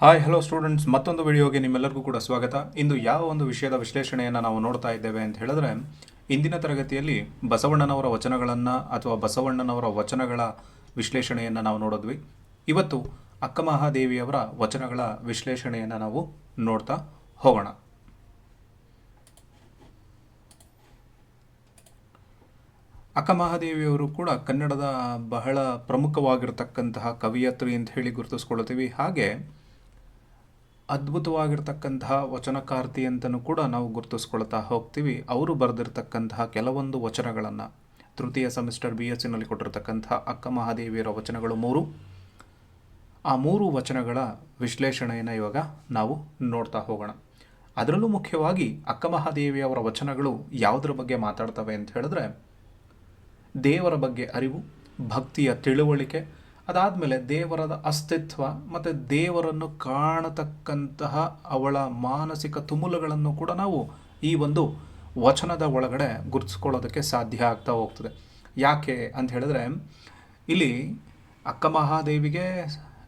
Hi hello students ಮತ್ತೊಂದು ವಿಡಿಯೋಗೆ ನಿಮ್ಮೆಲ್ಲರಿಗೂ ಕೂಡ ಸ್ವಾಗತ. ಇಂದು ಯಾವ ಒಂದು ವಿಷಯದ ವಿಶ್ಲೇಷಣೆಯನ್ನು ನಾವು ನೋಡ್ತಾ ಇದ್ದೇವೆ ಅಂತ ಹೇಳಿದ್ರೆ, ಇಂದಿನ ತರಗತಿಯಲ್ಲಿ ಬಸವಣ್ಣನವರ ವಚನಗಳನ್ನು ಅಥವಾ ಬಸವಣ್ಣನವರ ವಚನಗಳ ವಿಶ್ಲೇಷಣೆಯನ್ನು ನಾವು ನೋಡಿದ್ವಿ. ಇವತ್ತು ಅಕ್ಕಮಹಾದೇವಿಯವರ ವಚನಗಳ ವಿಶ್ಲೇಷಣೆಯನ್ನು ನಾವು ನೋಡ್ತಾ ಹೋಗೋಣ. ಅಕ್ಕಮಹಾದೇವಿಯವರು ಕೂಡ ಕನ್ನಡದ ಬಹಳ ಪ್ರಮುಖವಾಗಿರತಕ್ಕಂತಹ ಕವಿಯತ್ರಿ ಅಂತ ಹೇಳಿ ಗುರುತಿಸ್ಕೊಳ್ತೀವಿ. ಹಾಗೆ ಅದ್ಭುತವಾಗಿರ್ತಕ್ಕಂತಹ ವಚನಕಾರ್ತಿ ಅಂತಲೂ ಕೂಡ ನಾವು ಗುರುತಿಸ್ಕೊಳ್ತಾ ಹೋಗ್ತೀವಿ. ಅವರು ಬರೆದಿರ್ತಕ್ಕಂತಹ ಕೆಲವೊಂದು ವಚನಗಳನ್ನು. ತೃತೀಯ ಸೆಮಿಸ್ಟರ್ ಬಿ ಎಸ್ ಸಿನಲ್ಲಿ ಕೊಟ್ಟಿರ್ತಕ್ಕಂಥ ಅಕ್ಕ ಮಹಾದೇವಿಯರ ವಚನಗಳು ಮೂರು. ಆ ಮೂರು ವಚನಗಳ ವಿಶ್ಲೇಷಣೆಯನ್ನು ಇವಾಗ ನಾವು ನೋಡ್ತಾ ಹೋಗೋಣ. ಅದರಲ್ಲೂ ಮುಖ್ಯವಾಗಿ ಅಕ್ಕ ಮಹಾದೇವಿಯವರ ವಚನಗಳು ಯಾವುದರ ಬಗ್ಗೆ ಮಾತಾಡ್ತವೆ ಅಂತ ಹೇಳಿದ್ರೆ, ದೇವರ ಬಗ್ಗೆ ಅರಿವು, ಭಕ್ತಿಯ ತಿಳುವಳಿಕೆ ಅದಾದಮೇಲೆ ದೇವರದ ಅಸ್ತಿತ್ವ ಮತ್ತು ದೇವರನ್ನು ಕಾಣತಕ್ಕಂತಹ ಅವಳ ಮಾನಸಿಕ ತುಮುಲಗಳನ್ನು ಕೂಡ ನಾವು ಈ ಒಂದು ವಚನದ ಒಳಗಡೆ ಗುರುತಿಸ್ಕೊಳ್ಳೋದಕ್ಕೆ ಸಾಧ್ಯ ಆಗ್ತಾ ಹೋಗ್ತದೆ. ಯಾಕೆ ಅಂತ ಹೇಳಿದ್ರೆ, ಇಲ್ಲಿ ಅಕ್ಕ ಮಹಾದೇವಿಗೆ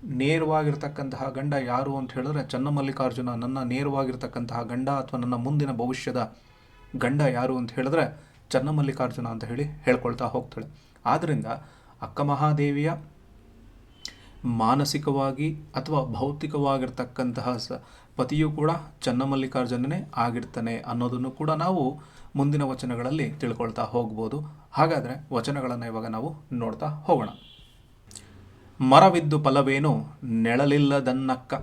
ನೇರವಾಗಿರ್ತಕ್ಕಂತಹ ಗಂಡ ಯಾರು ಅಂತ ಹೇಳಿದ್ರೆ, ಚನ್ನಮಲ್ಲಿಕಾರ್ಜುನ ನನ್ನ ನೇರವಾಗಿರ್ತಕ್ಕಂತಹ ಗಂಡ ಅಥವಾ ನನ್ನ ಮುಂದಿನ ಭವಿಷ್ಯದ ಗಂಡ ಯಾರು ಅಂತ ಹೇಳಿದ್ರೆ ಚನ್ನಮಲ್ಲಿಕಾರ್ಜುನ ಅಂತ ಹೇಳಿ ಹೇಳ್ಕೊಳ್ತಾ ಹೋಗ್ತಾಳೆ. ಆದ್ದರಿಂದ ಅಕ್ಕ ಮಹಾದೇವಿಯ ಮಾನಸಿಕವಾಗಿ ಅಥವಾ ಭೌತಿಕವಾಗಿರ್ತಕ್ಕಂತಹ ಸ ಪತಿಯು ಕೂಡ ಚನ್ನಮಲ್ಲಿಕಾರ್ಜುನನೇ ಆಗಿರ್ತಾನೆ ಅನ್ನೋದನ್ನು ಕೂಡ ನಾವು ಮುಂದಿನ ವಚನಗಳಲ್ಲಿ ತಿಳ್ಕೊಳ್ತಾ ಹೋಗ್ಬೋದು. ಹಾಗಾದರೆ ವಚನಗಳನ್ನು ಇವಾಗ ನಾವು ನೋಡ್ತಾ ಹೋಗೋಣ. ಮರವಿದ್ದು ಫಲವೇನು ನೆಳಲಿಲ್ಲದನ್ನಕ್ಕ?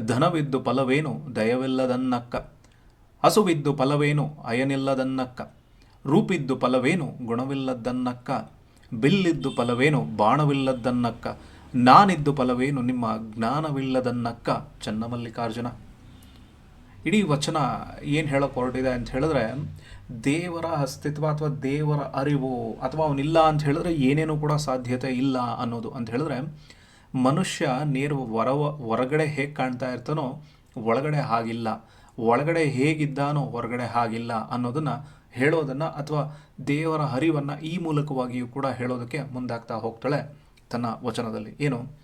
ಧನವಿದ್ದು ಫಲವೇನು ದಯವಿಲ್ಲದನ್ನಕ್ಕ? ಹಸುವಿದ್ದು ಫಲವೇನು ಅಯನಿಲ್ಲದನ್ನಕ್ಕ? ರೂಪಿದ್ದು ಫಲವೇನು ಗುಣವಿಲ್ಲದನ್ನಕ್ಕ? ಬಿಲ್ಲಿದ್ದು ಫಲವೇನು ಬಾಣವಿಲ್ಲದ್ದನ್ನಕ್ಕ ನಾನಿದ್ದು ಫಲವೇನು? ನಿಮ್ಮ ಜ್ಞಾನವಿಲ್ಲದನ್ನಕ್ಕ ಚನ್ನಮಲ್ಲಿಕಾರ್ಜುನ. ಇಡೀ ವಚನ ಏನು ಹೇಳೋಕೆ ಹೊರಟಿದೆ ಅಂತ ಹೇಳಿದ್ರೆ, ದೇವರ ಅಸ್ತಿತ್ವ ಅಥವಾ ದೇವರ ಅರಿವು ಅಥವಾ ಅವನಿಲ್ಲ ಅಂತ ಹೇಳಿದ್ರೆ ಏನೇನೂ ಕೂಡ ಸಾಧ್ಯತೆ ಇಲ್ಲ ಅನ್ನೋದು ಅಂತ ಹೇಳಿದ್ರೆ, ಮನುಷ್ಯ ನೇರ ಹೊರವ ಹೊರಗಡೆ ಹೇಗೆ ಕಾಣ್ತಾ ಇರ್ತಾನೋ ಒಳಗಡೆ ಹಾಗಿಲ್ಲ. ಒಳಗಡೆ ಹೇಗಿದ್ದಾನೋ ಹೊರಗಡೆ ಹಾಗಿಲ್ಲ ಅನ್ನೋದನ್ನು ಹೇಳೋದನ್ನು ಅಥವಾ ದೇವರ ಅರಿವನ್ನು ಈ ಮೂಲಕವಾಗಿಯೂ ಕೂಡ ಹೇಳೋದಕ್ಕೆ ಮುಂದಾಗ್ತಾ ಹೋಗ್ತಾಳೆ. ತನ್ನ ವಚನದಲ್ಲಿ. ಏನು?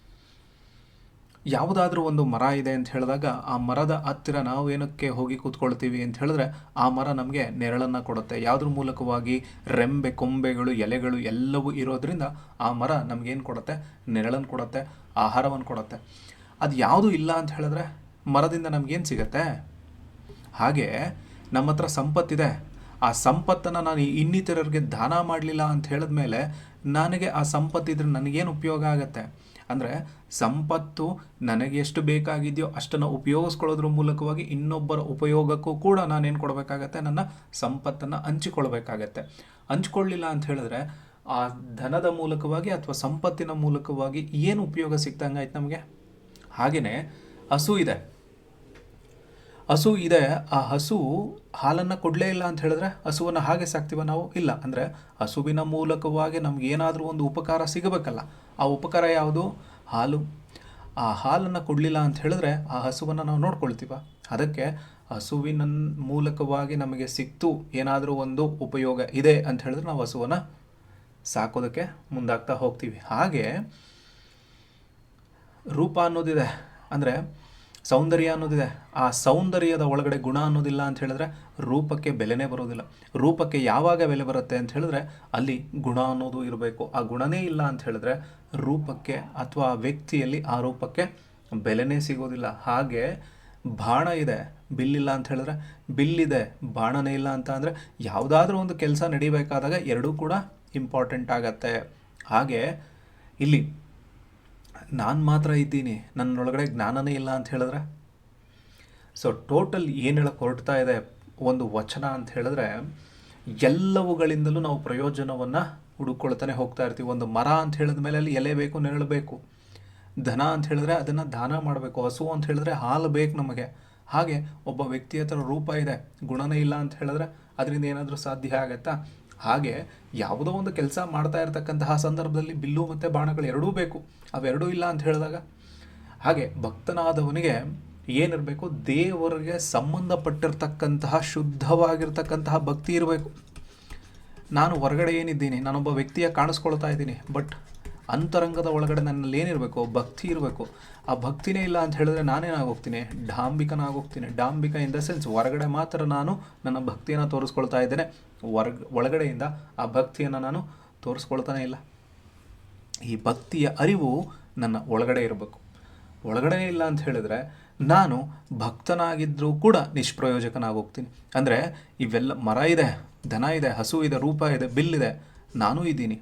ಯಾವುದಾದ್ರೂ ಒಂದು ಮರ ಇದೆ ಅಂತ ಹೇಳಿದಾಗ ಆ ಮರದ ಹತ್ತಿರ ನಾವು ಏನಕ್ಕೆ ಹೋಗಿ ಕೂತ್ಕೊಳ್ತೀವಿ ಅಂತ ಹೇಳಿದ್ರೆ ಆ ಮರ ನಮಗೆ ನೆರಳನ್ನು ಕೊಡುತ್ತೆ. ಯಾವುದ್ರ ಮೂಲಕವಾಗಿ? ರೆಂಬೆ, ಕೊಂಬೆಗಳು, ಎಲೆಗಳು ಎಲ್ಲವೂ ಇರೋದ್ರಿಂದ ಆ ಮರ ನಮಗೇನು ಕೊಡುತ್ತೆ? ನೆರಳನ್ನು ಕೊಡುತ್ತೆ, ಆಹಾರವನ್ನು ಕೊಡುತ್ತೆ. ಅದು ಯಾವುದೂ ಇಲ್ಲ ಅಂತ ಹೇಳಿದ್ರೆ ಮರದಿಂದ ನಮಗೇನು ಸಿಗತ್ತೆ? ಹಾಗೆ ನಮ್ಮ ಹತ್ರ ಸಂಪತ್ತಿದೆ. ಆ ಸಂಪತ್ತನ್ನು ನಾನು ಇನ್ನಿತರರಿಗೆ ದಾನ ಮಾಡಲಿಲ್ಲ ಅಂತ ಹೇಳಿದ ಮೇಲೆ ನನಗೆ ಆ ಸಂಪತ್ತಿದ್ರೆ ನನಗೇನು ಉಪಯೋಗ ಆಗತ್ತೆ? ಅಂದರೆ ಸಂಪತ್ತು ನನಗೆ ಎಷ್ಟು ಬೇಕಾಗಿದೆಯೋ ಅಷ್ಟನ್ನು ಉಪಯೋಗಿಸ್ಕೊಳ್ಳೋದ್ರ ಮೂಲಕವಾಗಿ ಇನ್ನೊಬ್ಬರ ಉಪಯೋಗಕ್ಕೂ ಕೂಡ ನಾನೇನು ಕೊಡಬೇಕಾಗತ್ತೆ? ನನ್ನ ಸಂಪತ್ತನ್ನು ಹಂಚಿಕೊಳ್ಬೇಕಾಗತ್ತೆ. ಹಂಚ್ಕೊಳ್ಳಿಲ್ಲ ಅಂತ ಹೇಳಿದ್ರೆ ಆ ಧನದ ಮೂಲಕವಾಗಿ ಅಥವಾ ಸಂಪತ್ತಿನ ಮೂಲಕವಾಗಿ ಏನು ಉಪಯೋಗ ಸಿಕ್ತಂಗಾಯ್ತು ನಮಗೆ? ಹಾಗೆಯೇ ಹಸು ಇದೆ. ಹಸು ಇದೆ, ಆ ಹಸು ಹಾಲನ್ನು ಕೊಡಲೇ ಇಲ್ಲ ಅಂತ ಹೇಳಿದ್ರೆ ಹಸುವನ್ನು ಹಾಗೆ ಸಾಕ್ತೀವ ನಾವು? ಇಲ್ಲ. ಅಂದರೆ ಹಸುವಿನ ಮೂಲಕವಾಗಿ ನಮ್ಗೆ ಏನಾದರೂ ಒಂದು ಉಪಕಾರ ಸಿಗಬೇಕಲ್ಲ. ಆ ಉಪಕಾರ ಯಾವುದು? ಹಾಲು. ಆ ಹಾಲನ್ನು ಕೊಡಲಿಲ್ಲ ಅಂತ ಹೇಳಿದ್ರೆ ಆ ಹಸುವನ್ನು ನಾವು ನೋಡ್ಕೊಳ್ತೀವ. ಅದಕ್ಕೆ ಹಸುವಿನ ಮೂಲಕವಾಗಿ ನಮಗೆ ಸಿಕ್ತು, ಏನಾದರೂ ಒಂದು ಉಪಯೋಗ ಇದೆ ಅಂತ ಹೇಳಿದ್ರೆ ನಾವು ಹಸುವನ್ನು ಸಾಕೋದಕ್ಕೆ ಮುಂದಾಗ್ತಾ ಹೋಗ್ತೀವಿ. ಹಾಗೆ ರೂಪ ಅನ್ನೋದಿದೆ. ಅಂದರೆ ಸೌಂದರ್ಯ ಅನ್ನೋದಿದೆ. ಆ ಸೌಂದರ್ಯದ ಒಳಗಡೆ ಗುಣ ಅನ್ನೋದಿಲ್ಲ ಅಂತ ಹೇಳಿದ್ರೆ ರೂಪಕ್ಕೆ ಬೆಲೆನೇ ಬರೋದಿಲ್ಲ. ರೂಪಕ್ಕೆ ಯಾವಾಗ ಬೆಲೆ ಬರುತ್ತೆ ಅಂತ ಹೇಳಿದ್ರೆ ಅಲ್ಲಿ ಗುಣ ಅನ್ನೋದು ಇರಬೇಕು. ಆ ಗುಣನೇ ಇಲ್ಲ ಅಂತ ಹೇಳಿದ್ರೆ ರೂಪಕ್ಕೆ ಅಥವಾ ಆ ವ್ಯಕ್ತಿಯಲ್ಲಿ ಆ ರೂಪಕ್ಕೆ ಬೆಲೆನೇ ಸಿಗೋದಿಲ್ಲ. ಹಾಗೆ ಬಾಣ ಇದೆ ಬಿಲ್ಲಿಲ್ಲ ಅಂತ ಹೇಳಿದ್ರೆ ಬಿಲ್ಲಿದೆ ಬಾಣನೇ ಇಲ್ಲ ಅಂತ ಅಂದರೆ ಯಾವುದಾದ್ರೂ ಒಂದು ಕೆಲಸ ನಡಿಬೇಕಾದಾಗ ಎರಡೂ ಕೂಡ ಇಂಪಾರ್ಟೆಂಟ್ ಆಗತ್ತೆ. ಹಾಗೆ ಇಲ್ಲಿ ನಾನು ಮಾತ್ರ ಇದ್ದೀನಿ. ನನ್ನೊಳಗಡೆ ಜ್ಞಾನನೇ ಇಲ್ಲ ಅಂತ ಹೇಳಿದ್ರೆ? ಸೊ ಟೋಟಲ್ ಏನು ಹೇಳಕ್ಕೆ ಹೊರಡ್ತಾ ಇದೆ ಒಂದು ವಚನ ಅಂತ ಹೇಳಿದ್ರೆ, ಎಲ್ಲವುಗಳಿಂದಲೂ ನಾವು ಪ್ರಯೋಜನವನ್ನು ಹುಡುಕೊಳ್ತಾನೆ ಹೋಗ್ತಾ ಇರ್ತೀವಿ. ಒಂದು ಮರ ಅಂತ ಹೇಳಿದ ಮೇಲೆ ಅಲ್ಲಿ ಎಲೆ ಬೇಕು, ನೆರಳು ಬೇಕು. ದನ ಅಂತ ಹೇಳಿದ್ರೆ ಅದನ್ನು ದಾನ ಮಾಡಬೇಕು. ಹಸು ಅಂತ ಹೇಳಿದ್ರೆ ಹಾಲು ಬೇಕು ನಮಗೆ. ಹಾಗೆ ಒಬ್ಬ ವ್ಯಕ್ತಿ ಹತ್ರ ರೂಪ ಇದೆ, ಗುಣನೇ ಇಲ್ಲ ಅಂತ ಹೇಳಿದ್ರೆ ಅದರಿಂದ ಏನಾದರೂ ಸಾಧ್ಯ ಆಗತ್ತಾ? ಹಾಗೆ ಯಾವುದೋ ಒಂದು ಕೆಲಸ ಮಾಡ್ತಾ ಇರತಕ್ಕಂತಹ ಸಂದರ್ಭದಲ್ಲಿ ಬಿಲ್ಲು ಮತ್ತು ಬಾಣಗಳು ಎರಡೂ ಬೇಕು. ಅವೆರಡೂ ಇಲ್ಲ ಅಂತ ಹೇಳಿದಾಗ ಹಾಗೆ ಭಕ್ತನಾದವನಿಗೆ ಏನಿರಬೇಕು? ದೇವರಿಗೆ ಸಂಬಂಧಪಟ್ಟಿರ್ತಕ್ಕಂತಹ ಶುದ್ಧವಾಗಿರ್ತಕ್ಕಂತಹ ಭಕ್ತಿ ಇರಬೇಕು. ನಾನು ಹೊರಗಡೆ ಏನಿದ್ದೀನಿ? ನಾನೊಬ್ಬ ವ್ಯಕ್ತಿಯ ಕಾಣಿಸ್ಕೊಳ್ತಾ ಇದ್ದೀನಿ. ಬಟ್ ಅಂತರಂಗದ ಒಳಗಡೆ ನನ್ನಲ್ಲಿ ಏನಿರಬೇಕು, ಭಕ್ತಿ ಇರಬೇಕು. ಆ ಭಕ್ತಿನೇ ಇಲ್ಲ ಅಂತ ಹೇಳಿದ್ರೆ ನಾನೇನಾಗೋಗ್ತೀನಿ? ಡಾಂಬಿಕನಾಗೋಗ್ತೀನಿ. ಡಾಂಬಿಕ ಇನ್ ದ ಸೆನ್ಸ್ ಹೊರಗಡೆ ಮಾತ್ರ ನಾನು ನನ್ನ ಭಕ್ತಿಯನ್ನು ತೋರಿಸ್ಕೊಳ್ತಾ ಇದ್ದೇನೆ. ಹೊರಗ್, ಒಳಗಡೆಯಿಂದ ಆ ಭಕ್ತಿಯನ್ನು ನಾನು ತೋರಿಸ್ಕೊಳ್ತಾನೆ ಇಲ್ಲ. ಈ ಭಕ್ತಿಯ ಅರಿವು ನನ್ನ ಒಳಗಡೆ ಇರಬೇಕು. ಒಳಗಡೆ ಇಲ್ಲ ಅಂತ ಹೇಳಿದ್ರೆ ನಾನು ಭಕ್ತನಾಗಿದ್ದರೂ ಕೂಡ ನಿಷ್ಪ್ರಯೋಜಕನಾಗೋಗ್ತೀನಿ. ಅಂದರೆ ಇವೆಲ್ಲ ಮರ ಇದೆ, ದನ ಇದೆ, ಹಸು ಇದೆ, ರೂಪ ಇದೆ, ಬಿಲ್ ಇದೆ. ನಾನೂ ಇದ್ದೀನಿ.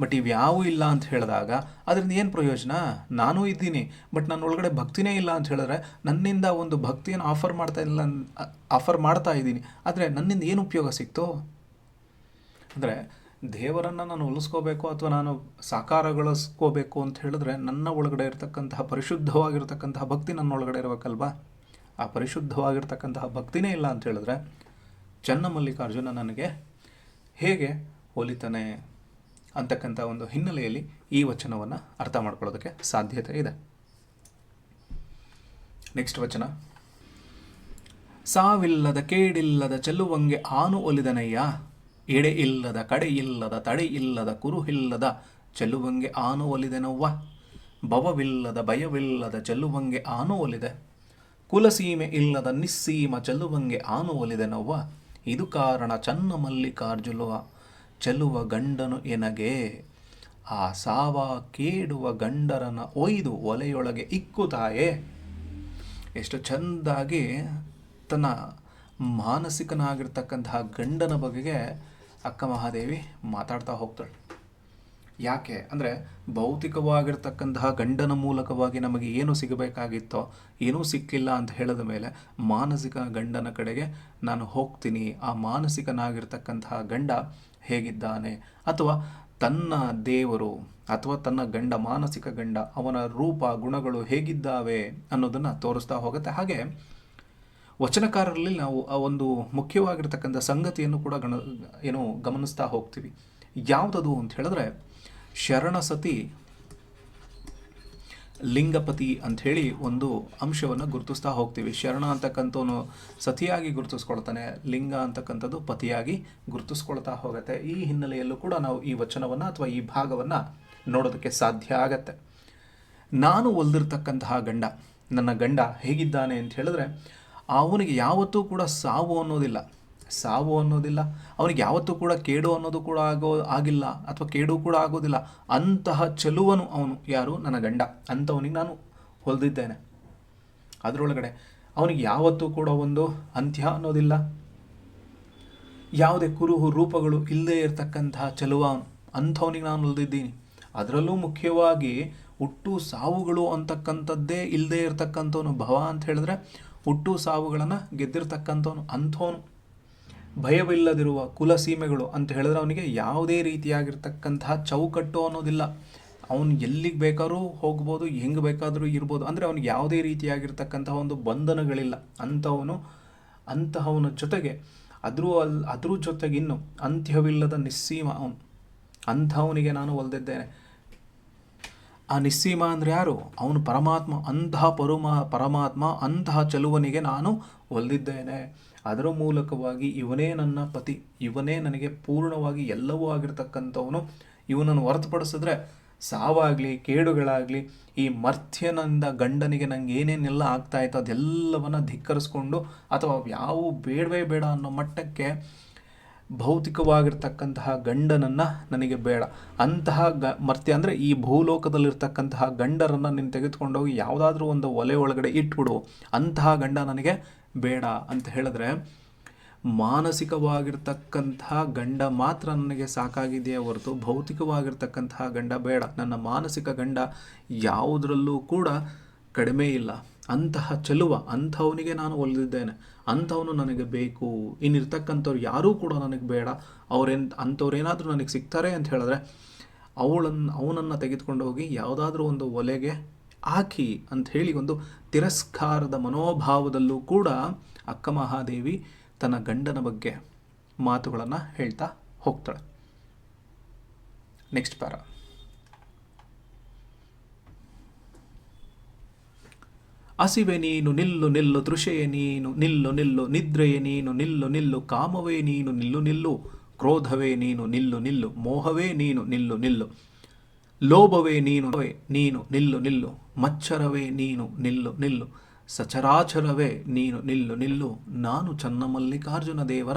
ಬಟ್ ಇವ್ಯಾವೂ ಇಲ್ಲ ಅಂತ ಹೇಳಿದಾಗ, ಅದರಿಂದ ಏನು ಪ್ರಯೋಜನ? ನಾನೂ ಇದ್ದೀನಿ. ಬಟ್ ನನ್ನ ಒಳಗಡೆ ಭಕ್ತಿನೇ ಇಲ್ಲ ಅಂತ ಹೇಳಿದ್ರೆ, ನನ್ನಿಂದ ಒಂದು ಭಕ್ತಿಯನ್ನು ಆಫರ್ ಮಾಡ್ತಾ ಇಲ್ಲ ಆಫರ್ ಮಾಡ್ತಾ ಇದ್ದೀನಿ. ಆದರೆ ನನ್ನಿಂದ ಏನು ಉಪಯೋಗ ಸಿಕ್ತು? ಅಂದರೆ ದೇವರನ್ನು ನಾನು ಉಳಿಸ್ಕೋಬೇಕು ಅಥವಾ ನಾನು ಸಾಕಾರಗೊಳಿಸ್ಕೋಬೇಕು ಅಂತ ಹೇಳಿದ್ರೆ, ನನ್ನ ಒಳಗಡೆ ಇರತಕ್ಕಂತಹ ಪರಿಶುದ್ಧವಾಗಿರ್ತಕ್ಕಂತಹ ಭಕ್ತಿ ನನ್ನ ಒಳಗಡೆ ಇರಬೇಕಲ್ವ? ಆ ಪರಿಶುದ್ಧವಾಗಿರ್ತಕ್ಕಂತಹ ಭಕ್ತಿನೇ ಇಲ್ಲ ಅಂತ ಹೇಳಿದ್ರೆ, ಚನ್ನಮಲ್ಲಿಕಾರ್ಜುನ ನನಗೆ ಹೇಗೆ ಹೋಲಿತಾನೆ ಅಂತಕ್ಕಂಥ ಒಂದು ಹಿನ್ನೆಲೆಯಲ್ಲಿ ಈ ವಚನವನ್ನು ಅರ್ಥ ಮಾಡ್ಕೊಳ್ಳೋದಕ್ಕೆ ಸಾಧ್ಯತೆ ಇದೆ. ನೆಕ್ಸ್ಟ್ ವಚನ. ಸಾವಿಲ್ಲದ ಕೇಡಿಲ್ಲದ ಚೆಲ್ಲುವಂಗೆ ಆನು ಒಲಿದನಯ್ಯ, ಎಡೆ ಇಲ್ಲದ ಕಡೆ ಇಲ್ಲದ ತಡೆ ಇಲ್ಲದ ಕುರುಹಿಲ್ಲದ ಚೆಲ್ಲುವಂಗೆ ಆನು ಒಲಿದೆನವ್ವ, ಭವವಿಲ್ಲದ ಭಯವಿಲ್ಲದ ಚೆಲ್ಲುವಂಗೆ ಆನು ಒಲಿದೆ, ಕುಲಸೀಮೆ ಇಲ್ಲದ ನಿಸ್ಸೀಮ ಚೆಲ್ಲುವಂಗೆ ಆನು ಒಲಿದೆನವ್ವ, ಇದು ಕಾರಣ ಚನ್ನ ಮಲ್ಲಿಕಾರ್ಜುನ ಚೆಲ್ಲುವ ಗಂಡನು ಎನಗೆ, ಆ ಸಾವ ಕೇಡುವ ಗಂಡರನ ಒಯ್ದು ಒಲೆಯೊಳಗೆ ಇಕ್ಕುತ್ತಾಯೇ ಎಷ್ಟು ಚಂದಾಗಿ ತನ್ನ ಮಾನಸಿಕನಾಗಿರ್ತಕ್ಕಂತಹ ಗಂಡನ ಬಗೆಗೆ ಅಕ್ಕ ಮಹಾದೇವಿ ಮಾತಾಡ್ತಾ ಹೋಗ್ತಾಳೆ. ಯಾಕೆ? ಅಂದರೆ ಭೌತಿಕವಾಗಿರ್ತಕ್ಕಂತಹ ಗಂಡನ ಮೂಲಕವಾಗಿ ನಮಗೆ ಏನು ಸಿಗಬೇಕಾಗಿತ್ತೋ, ಏನೂ ಸಿಕ್ಕಿಲ್ಲ ಅಂತ ಹೇಳಿದ ಮೇಲೆ ಮಾನಸಿಕ ಗಂಡನ ಕಡೆಗೆ ನಾನು ಹೋಗ್ತೀನಿ. ಆ ಮಾನಸಿಕನಾಗಿರ್ತಕ್ಕಂತಹ ಗಂಡ ಹೇಗಿದ್ದಾನೆ? ಅಥವಾ ತನ್ನ ದೇವರು ಅಥವಾ ತನ್ನ ಗಂಡ, ಮಾನಸಿಕ ಗಂಡ, ಅವನ ರೂಪ, ಗುಣಗಳು ಹೇಗಿದ್ದಾವೆ ಅನ್ನೋದನ್ನು ತೋರಿಸ್ತಾ ಹೋಗುತ್ತೆ. ಹಾಗೆ ವಚನಕಾರರಲ್ಲಿ ನಾವು ಆ ಒಂದು ಮುಖ್ಯವಾಗಿರ್ತಕ್ಕಂಥ ಸಂಗತಿಯನ್ನು ಕೂಡ ಗಣ, ಏನು ಗಮನಿಸ್ತಾ ಹೋಗ್ತೀವಿ. ಯಾವುದದು ಅಂತ ಹೇಳಿದ್ರೆ, ಶರಣ ಸತಿ ಲಿಂಗಪತಿ ಅಂಥೇಳಿ ಒಂದು ಅಂಶವನ್ನು ಗುರುತಿಸ್ತಾ ಹೋಗ್ತೀವಿ. ಶರಣ ಅಂತಕ್ಕಂಥವನು ಸತಿಯಾಗಿ ಗುರುತಿಸ್ಕೊಳ್ತಾನೆ, ಲಿಂಗ ಅಂತಕ್ಕಂಥದ್ದು ಪತಿಯಾಗಿ ಗುರುತಿಸ್ಕೊಳ್ತಾ ಹೋಗುತ್ತೆ. ಈ ಹಿನ್ನೆಲೆಯಲ್ಲೂ ಕೂಡ ನಾವು ಈ ವಚನವನ್ನು ಅಥವಾ ಈ ಭಾಗವನ್ನು ನೋಡೋದಕ್ಕೆ ಸಾಧ್ಯ ಆಗತ್ತೆ. ನಾನು ಒಲ್ದಿರ್ತಕ್ಕಂತಹ ಗಂಡ, ನನ್ನ ಗಂಡ ಹೇಗಿದ್ದಾನೆ ಅಂತ ಹೇಳಿದ್ರೆ ಅವನಿಗೆ ಯಾವತ್ತೂ ಕೂಡ ಸಾವು ಅನ್ನೋದಿಲ್ಲ. ಸಾವು ಅನ್ನೋದಿಲ್ಲ. ಅವನಿಗೆ ಯಾವತ್ತೂ ಕೂಡ ಕೇಡು ಅನ್ನೋದು ಕೂಡ ಆಗೋ, ಆಗಿಲ್ಲ ಅಥವಾ ಕೇಡು ಕೂಡ ಆಗೋದಿಲ್ಲ. ಅಂತಹ ಚೆಲುವನು ಅವನು. ಯಾರು? ನನ್ನ ಗಂಡ. ಅಂಥವನಿಗೆ ನಾನು ಹೊಲಿದಿದ್ದೇನೆ. ಅದರೊಳಗಡೆ ಅವನಿಗೆ ಯಾವತ್ತೂ ಕೂಡ ಒಂದು ಅಂತ್ಯ ಅನ್ನೋದಿಲ್ಲ. ಯಾವುದೇ ಕುರುಹು ರೂಪಗಳು ಇಲ್ಲದೇ ಇರತಕ್ಕಂತಹ ಚೆಲುವ ಅವನು. ಅಂಥವನಿಗೆ ನಾನು ಹೊಲಿದಿದ್ದೀನಿ. ಅದರಲ್ಲೂ ಮುಖ್ಯವಾಗಿ ಹುಟ್ಟು ಸಾವುಗಳು ಅಂತಕ್ಕಂಥದ್ದೇ ಇಲ್ಲದೆ ಇರತಕ್ಕಂಥವನು ಭವ ಅಂತ ಹೇಳಿದ್ರೆ ಹುಟ್ಟು ಸಾವುಗಳನ್ನು ಗೆದ್ದಿರ್ತಕ್ಕಂಥವನು. ಅಂಥವನು. ಭಯವಿಲ್ಲದಿರುವ ಕುಲ ಸೀಮೆಗಳು ಅಂತ ಹೇಳಿದ್ರೆ ಅವನಿಗೆ ಯಾವುದೇ ರೀತಿಯಾಗಿರ್ತಕ್ಕಂತಹ ಚೌಕಟ್ಟು ಅನ್ನೋದಿಲ್ಲ. ಅವನು ಎಲ್ಲಿಗೆ ಬೇಕಾದರೂ ಹೋಗ್ಬೋದು, ಹೆಂಗೆ ಬೇಕಾದರೂ ಇರ್ಬೋದು. ಅಂದರೆ ಅವನಿಗೆ ಯಾವುದೇ ರೀತಿಯಾಗಿರ್ತಕ್ಕಂತಹ ಒಂದು ಬಂಧನಗಳಿಲ್ಲ. ಅಂಥವನು ಅಂತಹವನ ಜೊತೆಗೆ, ಅದ್ರೂ ಅಲ್, ಅದ್ರ ಜೊತೆಗೆ ಇನ್ನು ಅಂತ್ಯವಿಲ್ಲದ ನಿಸ್ಸೀಮ ಅವನು. ಅಂಥವನಿಗೆ ನಾನು ಒಲ್ದಿದ್ದೇನೆ. ಆ ನಿಸ್ಸೀಮ ಅಂದರೆ ಯಾರು? ಅವನು ಪರಮಾತ್ಮ, ಅಂತಹ ಪರಮ, ಪರಮಾತ್ಮ, ಅಂತಹ ಚಲುವನಿಗೆ ನಾನು ಒಲ್ದಿದ್ದೇನೆ. ಅದರ ಮೂಲಕವಾಗಿ ಇವನೇ ನನ್ನ ಪತಿ, ಇವನೇ ನನಗೆ ಪೂರ್ಣವಾಗಿ ಎಲ್ಲವೂ ಆಗಿರ್ತಕ್ಕಂಥವನು. ಇವನನ್ನು ಹೊರತುಪಡಿಸಿದ್ರೆ ಸಾವಾಗಲಿ, ಕೇಡುಗಳಾಗಲಿ, ಈ ಮರ್ತ್ಯನಿಂದ ಗಂಡನಿಗೆ ನಂಗೆ ಏನೇನೆಲ್ಲ ಆಗ್ತಾ ಇತ್ತು ಅದೆಲ್ಲವನ್ನು ಧಿಕ್ಕರಿಸ್ಕೊಂಡು ಅಥವಾ ಯಾವ ಬೇಡವೇ ಬೇಡ ಅನ್ನೋ ಮಟ್ಟಕ್ಕೆ ಭೌತಿಕವಾಗಿರ್ತಕ್ಕಂತಹ ಗಂಡನನ್ನು ನನಗೆ ಬೇಡ. ಅಂತಹ ಗ, ಮರ್ತ್ಯ ಅಂದರೆ ಈ ಭೂಲೋಕದಲ್ಲಿರ್ತಕ್ಕಂತಹ ಗಂಡರನ್ನು ನೀನು ತೆಗೆದುಕೊಂಡೋಗಿ ಯಾವುದಾದ್ರೂ ಒಂದು ಒಲೆ ಒಳಗಡೆ ಇಟ್ಬಿಡು. ಅಂತಹ ಗಂಡ ನನಗೆ ಬೇಡ ಅಂತ ಹೇಳಿದ್ರೆ ಮಾನಸಿಕವಾಗಿರ್ತಕ್ಕಂತಹ ಗಂಡ ಮಾತ್ರ ನನಗೆ ಸಾಕಾಗಿದೆಯೇ ಹೊರತು ಭೌತಿಕವಾಗಿರ್ತಕ್ಕಂತಹ ಗಂಡ ಬೇಡ. ನನ್ನ ಮಾನಸಿಕ ಗಂಡ ಯಾವುದರಲ್ಲೂ ಕೂಡ ಕಡಿಮೆ ಇಲ್ಲ. ಅಂತಹ ಚೆಲುವ, ಅಂಥವನಿಗೆ ನಾನು ಒಲಿದಿದ್ದೇನೆ. ಅಂಥವನು ನನಗೆ ಬೇಕು. ಇನ್ನಿರ್ತಕ್ಕಂಥವ್ರು ಯಾರೂ ಕೂಡ ನನಗೆ ಬೇಡ. ಅವ್ರೇನು, ಅಂಥವ್ರೇನಾದರೂ ನನಗೆ ಸಿಗ್ತಾರೆ ಅಂತ ಹೇಳಿದ್ರೆ ಅವಳನ್ನು ಅವನನ್ನು ತೆಗೆದುಕೊಂಡು ಹೋಗಿ ಯಾವುದಾದ್ರೂ ಒಂದು ಒಲೆಗೆ ಹಾಕಿ ಅಂತ ಹೇಳಿ ಒಂದು ತಿರಸ್ಕಾರದ ಮನೋಭಾವದಲ್ಲೂ ಕೂಡ ಅಕ್ಕ ಮಹಾದೇವಿ ತನ್ನ ಗಂಡನ ಬಗ್ಗೆ ಮಾತುಗಳನ್ನು ಹೇಳ್ತಾ ಹೋಗ್ತಾಳೆ. ನೆಕ್ಸ್ಟ್ ಪ್ಯಾರ ಹಸಿವೆ ನೀನು ನಿಲ್ಲು ನಿಲ್ಲು, ತೃಷೆಯೇ ನೀನು ನಿಲ್ಲು ನಿಲ್ಲು, ನಿದ್ರೆಯೇ ನೀನು ನಿಲ್ಲು ನಿಲ್ಲು, ಕಾಮವೇ ನೀನು ನಿಲ್ಲು ನಿಲ್ಲು, ಕ್ರೋಧವೇ ನೀನು ನಿಲ್ಲು ನಿಲ್ಲು, ಮೋಹವೇ ನೀನು ನಿಲ್ಲು ನಿಲ್ಲು, ಲೋಭವೇ ನೀನು ನೀನು ನಿಲ್ಲು ನಿಲ್ಲು. ಮಚ್ಚರವೇ ನೀನು ನಿಲ್ಲು ನಿಲ್ಲು. ಸಚರಾಚರವೇ ನೀನು ನಿಲ್ಲು ನಿಲ್ಲು. ನಾನು ಚನ್ನಮಲ್ಲಿಕಾರ್ಜುನ ದೇವರ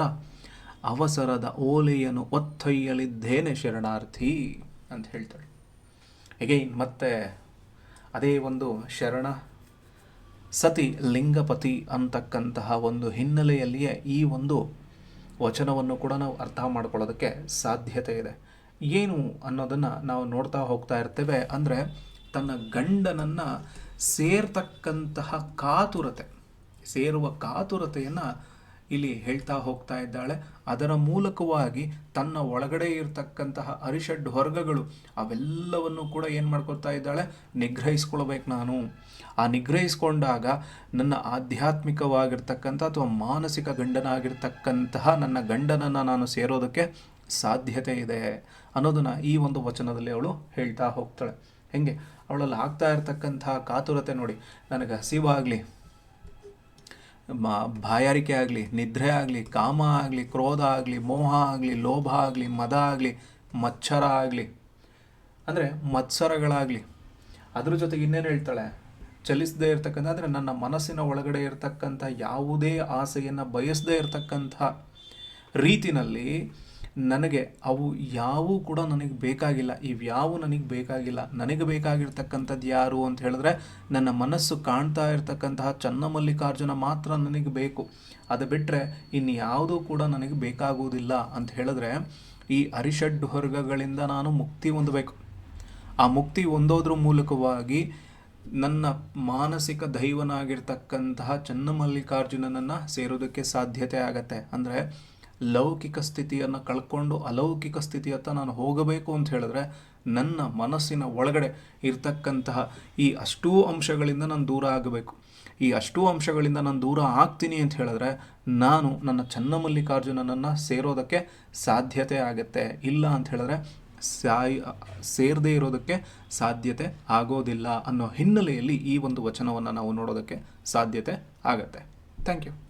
ಅವಸರದ ಓಲೆಯನ್ನು ಒತ್ತೊಯ್ಯಲಿದ್ದೇನೆ, ಶರಣಾರ್ಥಿ, ಅಂತ ಹೇಳ್ತಾಳೆ. ಎಗೈನ್ ಮತ್ತೆ ಅದೇ ಒಂದು ಶರಣ ಸತಿ ಲಿಂಗಪತಿ ಅಂತಕ್ಕಂತಹ ಒಂದು ಹಿನ್ನೆಲೆಯಲ್ಲಿಯೇ ಈ ಒಂದು ವಚನವನ್ನು ಕೂಡ ನಾವು ಅರ್ಥ ಮಾಡ್ಕೊಳ್ಳೋದಕ್ಕೆ ಸಾಧ್ಯತೆ ಇದೆ. ಏನು ಅನ್ನೋದನ್ನು ನಾವು ನೋಡ್ತಾ ಹೋಗ್ತಾ ಇರ್ತೇವೆ ಅಂದರೆ ತನ್ನ ಗಂಡನನ್ನು ಸೇರ್ತಕ್ಕಂತಹ ಕಾತುರತೆ, ಸೇರುವ ಕಾತುರತೆಯನ್ನು ಇಲ್ಲಿ ಹೇಳ್ತಾ ಹೋಗ್ತಾ ಇದ್ದಾಳೆ. ಅದರ ಮೂಲಕವಾಗಿ ತನ್ನ ಒಳಗಡೆ ಇರತಕ್ಕಂತಹ ಅರಿಷಡ್ ವರ್ಗಗಳು ಅವೆಲ್ಲವನ್ನು ಕೂಡ ಏನು ಮಾಡ್ಕೊಳ್ತಾ ಇದ್ದಾಳೆ? ನಿಗ್ರಹಿಸ್ಕೊಳ್ಬೇಕು ನಾನು. ಆ ನಿಗ್ರಹಿಸ್ಕೊಂಡಾಗ ನನ್ನ ಆಧ್ಯಾತ್ಮಿಕವಾಗಿರ್ತಕ್ಕಂಥ ಅಥವಾ ಮಾನಸಿಕ ಗಂಡನಾಗಿರ್ತಕ್ಕಂತಹ ನನ್ನ ಗಂಡನನ್ನು ನಾನು ಸೇರೋದಕ್ಕೆ ಸಾಧ್ಯತೆ ಇದೆ ಅನ್ನೋದನ್ನು ಈ ಒಂದು ವಚನದಲ್ಲಿ ಅವಳು ಹೇಳ್ತಾ ಹೋಗ್ತಾಳೆ. ಹೆಂಗೆ? ಅವಳಲ್ಲಿ ಆಗ್ತಾ ಇರ್ತಕ್ಕಂಥ ಕಾತುರತೆ ನೋಡಿ, ನನಗೆ ಹಸಿವಾಗಲಿ ಮಾ, ಬಾಯಾರಿಕೆ ಆಗಲಿ, ನಿದ್ರೆ ಆಗಲಿ, ಕಾಮ ಆಗಲಿ, ಕ್ರೋಧ ಆಗಲಿ, ಮೋಹ ಆಗಲಿ, ಲೋಭ ಆಗಲಿ, ಮದ ಆಗಲಿ, ಮಚ್ಚರ ಆಗಲಿ, ಅಂದರೆ ಮತ್ಸರಗಳಾಗಲಿ. ಅದ್ರ ಜೊತೆಗೆ ಇನ್ನೇನು ಹೇಳ್ತಾಳೆ? ಚಲಿಸದೇ ಇರ್ತಕ್ಕಂಥ, ಅಂದರೆ ನನ್ನ ಮನಸ್ಸಿನ ಒಳಗಡೆ ಇರತಕ್ಕಂಥ ಯಾವುದೇ ಆಸೆಯನ್ನು ಬಯಸದೇ ಇರತಕ್ಕಂಥ ರೀತಿನಲ್ಲಿ ನನಗೆ, ಅವು ಯಾವೂ ಕೂಡ ನನಗೆ ಬೇಕಾಗಿಲ್ಲ. ಇವ್ಯಾವು ನನಗೆ ಬೇಕಾಗಿಲ್ಲ. ನನಗೆ ಬೇಕಾಗಿರ್ತಕ್ಕಂಥದ್ದು ಯಾರು ಅಂತ ಹೇಳಿದ್ರೆ, ನನ್ನ ಮನಸ್ಸು ಕಾಣ್ತಾ ಇರತಕ್ಕಂತಹ ಚನ್ನಮಲ್ಲಿಕಾರ್ಜುನ ಮಾತ್ರ ನನಗೆ ಬೇಕು. ಅದು ಬಿಟ್ಟರೆ ಇನ್ನು ಯಾವುದೂ ಕೂಡ ನನಗೆ ಬೇಕಾಗುವುದಿಲ್ಲ ಅಂತ ಹೇಳಿದ್ರೆ, ಈ ಅರಿಷಡ್ ವರ್ಗಗಳಿಂದ ನಾನು ಮುಕ್ತಿ ಹೊಂದಬೇಕು. ಆ ಮುಕ್ತಿ ಹೊಂದೋದ್ರ ಮೂಲಕವಾಗಿ ನನ್ನ ಮಾನಸಿಕ ದೈವನಾಗಿರ್ತಕ್ಕಂತಹ ಚನ್ನಮಲ್ಲಿಕಾರ್ಜುನನನ್ನು ಸೇರೋದಕ್ಕೆ ಸಾಧ್ಯತೆ ಆಗತ್ತೆ. ಅಂದರೆ ಲೌಕಿಕ ಸ್ಥಿತಿಯನ್ನು ಕಳ್ಕೊಂಡು ಅಲೌಕಿಕ ಸ್ಥಿತಿಯತ್ತ ನಾನು ಹೋಗಬೇಕು ಅಂತ ಹೇಳಿದ್ರೆ ನನ್ನ ಮನಸ್ಸಿನ ಒಳಗಡೆ ಇರ್ತಕ್ಕಂತಹ ಈ ಅಷ್ಟೂ ಅಂಶಗಳಿಂದ ನಾನು ದೂರ ಆಗಬೇಕು. ಈ ಅಷ್ಟೂ ಅಂಶಗಳಿಂದ ನಾನು ದೂರ ಆಗ್ತೀನಿ ಅಂತ ಹೇಳಿದ್ರೆ ನಾನು ನನ್ನ ಚನ್ನಮಲ್ಲಿಕಾರ್ಜುನನನ್ನು ಸೇರೋದಕ್ಕೆ ಸಾಧ್ಯತೆ ಆಗುತ್ತೆ. ಇಲ್ಲ ಅಂತ ಹೇಳಿದ್ರೆ ಸಾಯ್, ಸೇರದೇ ಇರೋದಕ್ಕೆ ಸಾಧ್ಯತೆ ಆಗೋದಿಲ್ಲ ಅನ್ನೋ ಹಿನ್ನೆಲೆಯಲ್ಲಿ ಈ ಒಂದು ವಚನವನ್ನು ನಾವು ನೋಡೋದಕ್ಕೆ ಸಾಧ್ಯತೆ ಆಗತ್ತೆ. Thank you.